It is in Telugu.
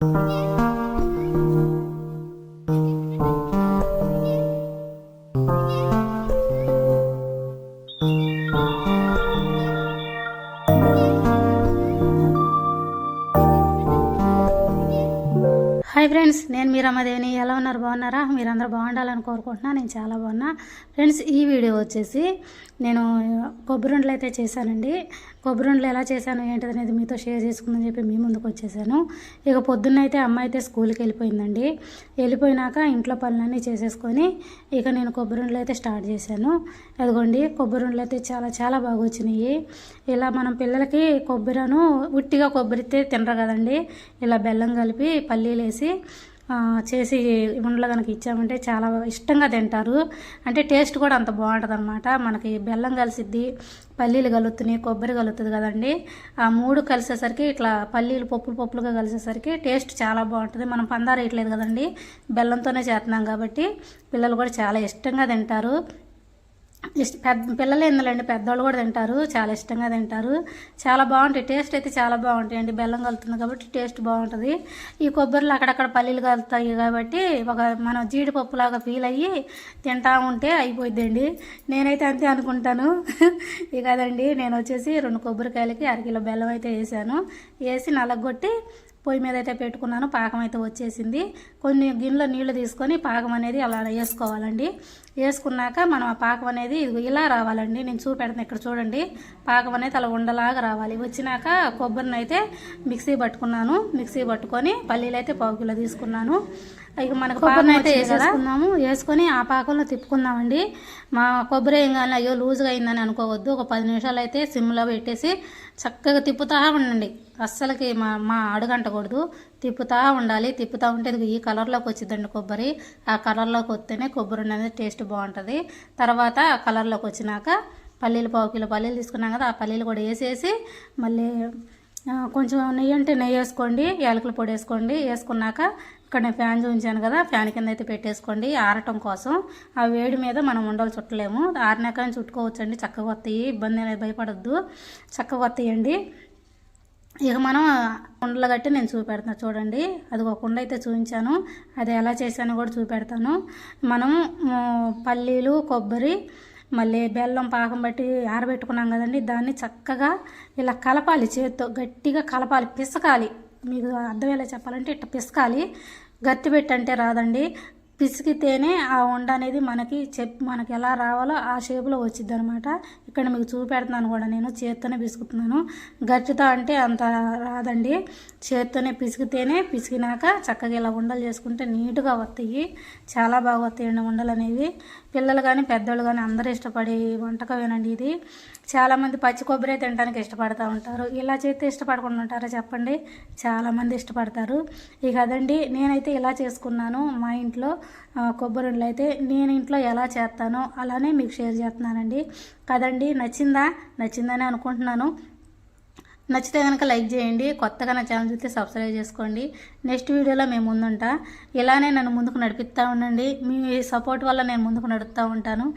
Thank you. హాయ్ ఫ్రెండ్స్ నేను మీ రమాదేవిని. ఎలా ఉన్నారు? బాగున్నారా? మీరందరూ బాగుండాలని కోరుకుంటున్నా. నేను చాలా బాగున్నా. ఫ్రెండ్స్ ఈ వీడియో వచ్చేసి నేను కొబ్బరిండలు అయితే చేశానండి. కొబ్బరిండలు ఎలా చేశాను ఏంటిది అనేది మీతో షేర్ చేసుకుందని చెప్పి మీ ముందుకు వచ్చేసాను. ఇక పొద్దున్న అయితే అమ్మ అయితే స్కూల్కి వెళ్ళిపోయిందండి. వెళ్ళిపోయినాక ఇంట్లో పనులన్నీ చేసేసుకొని ఇక నేను కొబ్బరిండలు అయితే స్టార్ట్ చేశాను. అదిగోండి కొబ్బరిండలు అయితే చాలా చాలా బాగా వచ్చినాయి. ఇలా మనం పిల్లలకి కొబ్బరిను ఉట్టిగా కొబ్బరితే తినరు కదండి. ఇలా బెల్లం కలిపి పల్లీలు వేసి చేసి చేసి ఉండలు కనుక ఇచ్చామంటే చాలా ఇష్టంగా తింటారు. అంటే టేస్ట్ కూడా అంత బాగుంటుంది అనమాట మనకి బెల్లం కలిసిద్ది పల్లీలు కలుగుతున్నాయి కొబ్బరి కలుగుతుంది కదండి. ఆ మూడు కలిసేసరికి ఇట్లా పల్లీలు పప్పులు పప్పులుగా కలిసేసరికి టేస్ట్ చాలా బాగుంటుంది. మనం పందారు వేయట్లేదు కదండి. బెల్లంతోనే చేస్తున్నాం కాబట్టి పిల్లలు కూడా చాలా ఇష్టంగా తింటారు. ఇష్ట పెద్ద పిల్లలు ఎందులండి? పెద్దవాళ్ళు కూడా తింటారు చాలా ఇష్టంగా తింటారు. చాలా బాగుంటాయి. టేస్ట్ అయితే చాలా బాగుంటాయి అండి. బెల్లం కలుతుంది కాబట్టి టేస్ట్ బాగుంటుంది. ఈ కొబ్బరిలో అక్కడక్కడ పల్లీలు కలుతాయి కాబట్టి ఒక మనం జీడిపప్పులాగా ఫీల్ అయ్యి తింటా ఉంటే అయిపోద్దండి నేనైతే అంతే అనుకుంటాను. ఇక అదండి. నేను వచ్చేసి రెండు కొబ్బరికాయలకి అరకిలో బెల్లం అయితే వేసాను. వేసి నలగొట్టి పొయ్యి మీద అయితే పెట్టుకున్నాను. పాకం అయితే వచ్చేసింది. కొన్ని గిన్నెలో నీళ్ళు తీసుకొని పాకం అనేది అలా వేసుకోవాలండి. వేసుకున్నాక మనం ఆ పాకం అనేది ఇలా రావాలండి. నేను చూపెడతాను ఇక్కడ చూడండి. పాకం అనేది అలా ఉండలాగా రావాలి. వచ్చినాక కొబ్బరిని అయితే మిక్సీ పట్టుకున్నాను. మిక్సీ పట్టుకొని పల్లీలు అయితే పావు కిలో తీసుకున్నాను. ఇక మనకు పాకం అయితే వేసేసుకున్నాము వేసుకొని ఆ పాకంలో తిప్పుకుందామండి. మా కొబ్బరి ఏం కానీ అయ్యో లూజ్గా అయిందని అనుకోవద్దు. ఒక పది నిమిషాలు అయితే సిమ్లో పెట్టేసి చక్కగా తిప్పుతా ఉండండి. అస్సలకి మా మా అడుగంటకూడదు. తిప్పుతా ఉండాలి. తిప్పుతా ఉంటే ఈ కలర్లోకి వచ్చిందండి కొబ్బరి. ఆ కలర్లోకి వస్తేనే కొబ్బరి అనేది టేస్ట్ బాగుంటుంది. తర్వాత ఆ కలర్లోకి వచ్చినాక పల్లీలు పావు కిలో పల్లీలు తీసుకున్నాం కదా ఆ పల్లీలు కూడా వేసేసి మళ్ళీ కొంచెం నెయ్యి అంటే నెయ్యి వేసుకోండి యాలకుల పొడి వేసుకోండి. వేసుకున్నాక ఇక్కడ నేను ఫ్యాన్ చూపించాను కదా ఫ్యాన్ కింద అయితే పెట్టేసుకోండి ఆరటం కోసం. ఆ వేడి మీద మనం ఉండలు చుట్టలేము. ఆరినాక చుట్టుకోవచ్చు అండి చక్కగా వస్తాయి ఇబ్బంది అనేది భయపడద్దు. చక్కగా వస్తాయండి. ఇక మనం కుండలు కట్టి నేను చూపెడతాను చూడండి. అది ఒక కుండ అయితే చూపించాను. అది ఎలా చేశానో కూడా చూపెడతాను. మనం పల్లీలు కొబ్బరి మళ్ళీ బెల్లం పాకం బట్టి ఆరబెట్టుకున్నాం కదండి. దాన్ని చక్కగా ఇలా కలపాలి చేత్తో గట్టిగా కలపాలి పిసకాలి. మీకు అర్థమయ్యేలా చెప్పాలంటే ఇట్లా పిసకాలి. గట్టి పెట్టి అంటే రాదండి. పిసికితేనే ఆ వండ అనేది మనకి చెప్ మనకి ఎలా రావాలో ఆ షేప్లో వచ్చింది అనమాట ఇక్కడ మీకు చూపెడుతున్నాను కూడా నేను చేత్తోనే పిసుకుతున్నాను. గట్టితో అంటే అంత రాదండి. చేత్తోనే పిసికితేనే పిసికినాక చక్కగా ఇలా ఉండలు చేసుకుంటే నీట్గా వస్తాయి. చాలా బాగా వస్తాయండి ఉండలు అనేవి. పిల్లలు కానీ పెద్దోళ్ళు కానీ అందరూ ఇష్టపడే వంటకమేనండి ఇది. చాలామంది పచ్చి కొబ్బరి తినడానికి ఇష్టపడుతూ ఉంటారు. ఇలా చేస్తే ఇష్టపడకుండా ఉంటారా చెప్పండి? చాలామంది ఇష్టపడతారు. ఇక అదండి నేనైతే ఇలా చేసుకున్నాను. మా ఇంట్లో ఆ, కొబ్బరి అయితే నేను ఇంట్లో ఎలా చేస్తానో అలానే మీకు షేర్ చేస్తున్నానండి. కదండి నచ్చిందా? నచ్చిందని అనుకుంటున్నాను. నచ్చితే కనుక లైక్ చేయండి. కొత్తగా నా ఛానల్ చూస్తే సబ్స్క్రైబ్ చేసుకోండి. నెక్స్ట్ వీడియోలో మేము ముందుంటా. ఇలానే నన్ను ముందుకు నడిపిస్తూ ఉండండి. మీ సపోర్ట్ వల్ల నేను ముందుకు నడుపుతూ ఉంటాను.